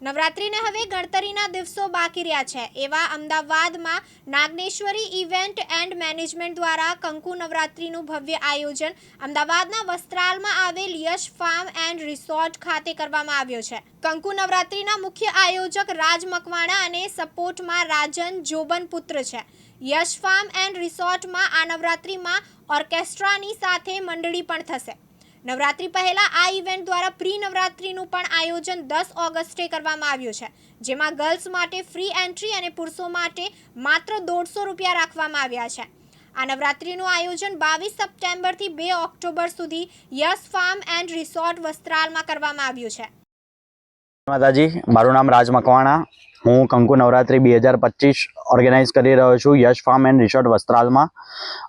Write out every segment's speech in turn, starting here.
નવરાત્રિને હવે ગણતરીના દિવસો બાકી રહ્યા છે. એવા અમદાવાદમાં નાગનેશ્વરી ઇવેન્ટ એન્ડ મેનેજમેન્ટ દ્વારા કંકુ નવરાત્રિનું ભવ્ય આયોજન અમદાવાદના વસ્ત્રાલમાં આવેલ યશ ફાર્મ એન્ડ રિસોર્ટ ખાતે કરવામાં આવ્યો છે. કંકુ નવરાત્રિના મુખ્ય આયોજક રાજ મકવાણા અને સપોર્ટમાં રાજન જોબન પુત્ર છે. યશ ફાર્મ એન્ડ રિસોર્ટમાં આ નવરાત્રિમાં ઓર્કેસ્ટ્રાની સાથે મંડળી પણ થશે. નવરાત્રી પહેલા આ ઇવેન્ટ દ્વારા પ્રી નવરાત્રીનું પણ આયોજન દસ ઓગસ્ટે કરવામાં આવ્યું છે, જેમાં ગર્લ્સ માટે ફ્રી એન્ટ્રી અને પુરુષો માટે માત્ર દોઢસો રૂપિયા રાખવામાં આવ્યા છે. આ નવરાત્રીનું આયોજન બાવીસ સપ્ટેમ્બરથી બે ઓક્ટોબર સુધી યસ ફાર્મ એન્ડ રિસોર્ટ વસ્ત્રાલમાં કરવામાં આવ્યું છે. માતાજી, મારું નામ રાજ મકવાણા. હું કંકુ નવરાત્રી બે હજાર પચીસ ઓર્ગેનાઇઝ કરી રહ્યો છું યશ ફાર્મ એન્ડ રિસોર્ટ વસ્ત્રાલમાં.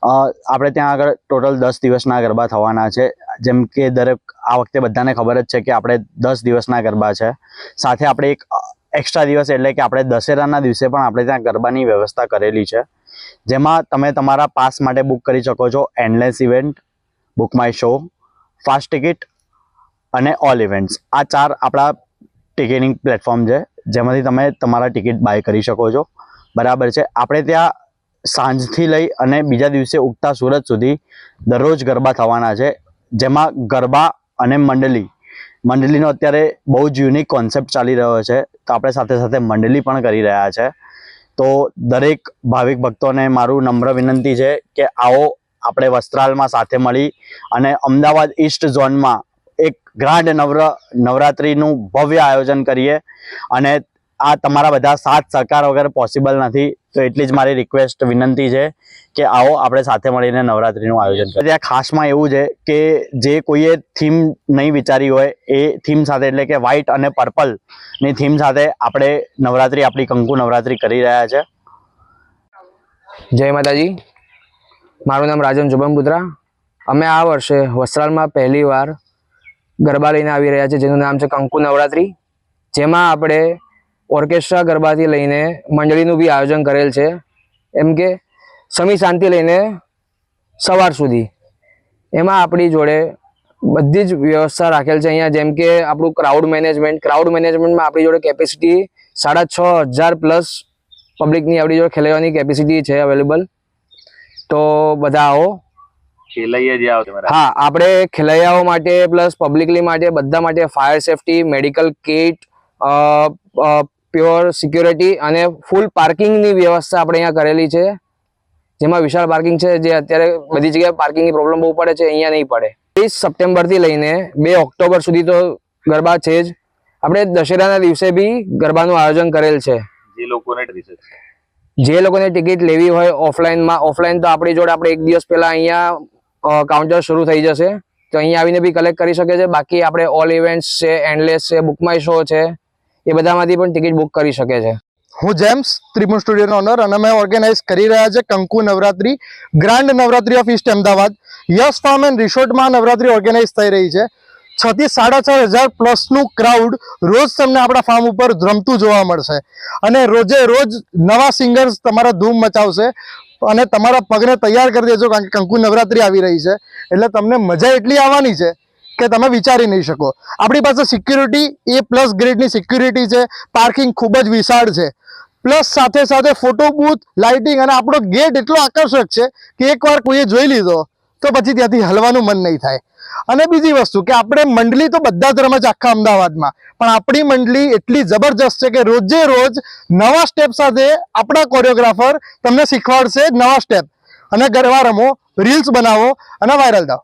આપણે ત્યાં આગળ ટોટલ દસ દિવસના ગરબા થવાના છે. જેમ કે દરેક આ વખતે બધાને ખબર જ છે કે આપણે દસ દિવસના ગરબા છે. સાથે આપણે એક એક્સ્ટ્રા દિવસ એટલે કે આપણે દશેરાના દિવસે પણ આપણે ત્યાં ગરબાની વ્યવસ્થા કરેલી છે. જેમાં તમે તમારા પાસ માટે બુક કરી શકો છો endless event book my show fast ticket અને ઓલ ઇવેન્ટ્સ આ ચાર આપણા ટિકિટિંગ પ્લેટફોર્મ છે, જેમાંથી તમે તમારા ટિકિટ બાય કરી શકો છો. બરાબર છે. આપણે ત્યાં સાંજથી લઈ અને બીજા દિવસે ઉગતા સુરત સુધી દરરોજ ગરબા થવાના છે. જેમાં ગરબા અને મંડળી મંડલીનો અત્યારે બહુ જ યુનિક કોન્સેપ્ટ ચાલી રહ્યો છે. તો આપણે સાથે સાથે મંડળી પણ કરી રહ્યા છે. તો દરેક ભાવિક ભક્તોને મારું નમ્ર વિનંતી છે કે આવો આપણે વસ્ત્રાલમાં સાથે મળી અને અમદાવાદ ઈસ્ટ ઝોનમાં એક ગ્રાન્ડ નવર, નવરાત્રિનું ભવ્ય આયોજન કરીએ અને આ તમારા બધા સાથ સહકાર વગર પોસિબલ નથી. તો એટલી જ મારી રિક્વેસ્ટ વિનંતી છે કે આવો આપણે સાથે મળીને નવરાત્રિનું આયોજન કરીએ. ત્યાં ખાસમાં એવું છે કે જે કોઈએ થીમ નહીં વિચારી હોય, એ થીમ સાથે એટલે કે વ્હાઇટ અને પર્પલની થીમ સાથે આપણે નવરાત્રિ, આપણી કંકુ નવરાત્રિ કરી રહ્યા છે. જય માતાજી. મારું નામ રાજન જુબનપુત્રા અમે આ વર્ષે વસ્ત્રાલમાં પહેલી વાર ગરબા લઈને આવી રહ્યા છે જેનું નામ છે કંકુ નવરાત્રિ. જેમાં આપણે ઓર્કેસ્ટ્રા ગરબાથી લઈને મંડળીનું બી આયોજન કરેલ છે. એમ કે સમી શાંતિ લઈને સવાર સુધી. એમાં આપણી જોડે બધી જ વ્યવસ્થા રાખેલ છે અહીંયા જેમ કે આપણું ક્રાઉડ મેનેજમેન્ટ ક્રાઉડ મેનેજમેન્ટમાં આપણી જોડે કેપેસિટી સાડા છ હજાર પ્લસ પબ્લિકની આપણી જોડે ખેલવાની કેપેસિટી છે અવેલેબલ તો બધા આવો. હા આપણે ખેલૈયાઓ માટે પ્લસ પબ્લિકલી માટે બધા માટે fire safety medical kit pure security અને ફૂલ પાર્કિંગની વ્યવસ્થા આપણે અહીંયા કરેલી છે. જેમાં વિશાળ પાર્કિંગ છે જે અત્યારે બધી જગ્યાએ પાર્કિંગની પ્રોબ્લેમ બહુ પડે છે અહીંયા નહીં પડે. ત્રીસ સપ્ટેમ્બરથી લઈને બે ઓક્ટોબર સુધી તો ગરબા છે જ. આપણે દશેરાના દિવસે બી ગરબાનું આયોજન કરેલ છે. જે લોકોને જે લોકોને ટિકિટ લેવી હોય ઓફલાઈનમાં ઓફલાઈન તો આપણી જોડે આપણે એક દિવસ પહેલાં અહીંયા કાઉન્ટર શરૂ થઈ જશે. તો અહીંયા આવીને બી કલેક્ટ કરી શકે છે. બાકી આપણે ઓલ ઇવેન્ટ્સ છે એન્ડલેસ છે બુકમાઈ શો છે. એ બધામાંથી પણ ટિકિટ બુક કરી શકે છે. હું જેમ્સ ત્રિપુણ સ્ટુડિયોનો ઓનર અને અમે ઓર્ગેનાઇઝ કરી રહ્યા છે Kanku Navratri, grand Navratri of east Ahmedabad. Yes farm and રિસોર્ટમાં Navratri organise થઈ રહી છે. છ થી સાડા છ હજાર પ્લસનું ક્રાઉડ રોજ તમને આપણા ફાર્મ ઉપર રમતું જોવા મળશે. અને રોજે રોજ નવા સિંગર્સ તમારા ધૂમ મચાવશે અને તમારા પગને તૈયાર કરી દેજો કારણ કે કંકુ નવરાત્રી આવી રહી છે. એટલે તમને મજા એટલી આવવાની છે કે તમે વિચારી નહીં શકો. આપણી પાસે સિક્યુરિટી એ પ્લસ ગ્રેડની સિક્યુરિટી છે. પાર્કિંગ ખૂબ જ વિશાળ છે. પ્લસ સાથે સાથે ફોટો બૂથ લાઇટિંગ અને આપણો ગેટ એટલો આકર્ષક છે કે એકવાર કોઈએ જોઈ લીધો તો પછી ત્યાંથી હલવાનું મન નહીં થાય. અને બીજી વસ્તુ કે આપણે મંડળી તો બધા જ રમે આખા અમદાવાદમાં. પણ આપણી મંડળી એટલી જબરજસ્ત છે કે રોજે રોજ નવા સ્ટેપ સાથે આપણા કોરિયોગ્રાફર તમને શીખવાડશે નવા સ્ટેપ અને ગરબા રમો રીલ્સ બનાવો અને વાયરલ થાઓ.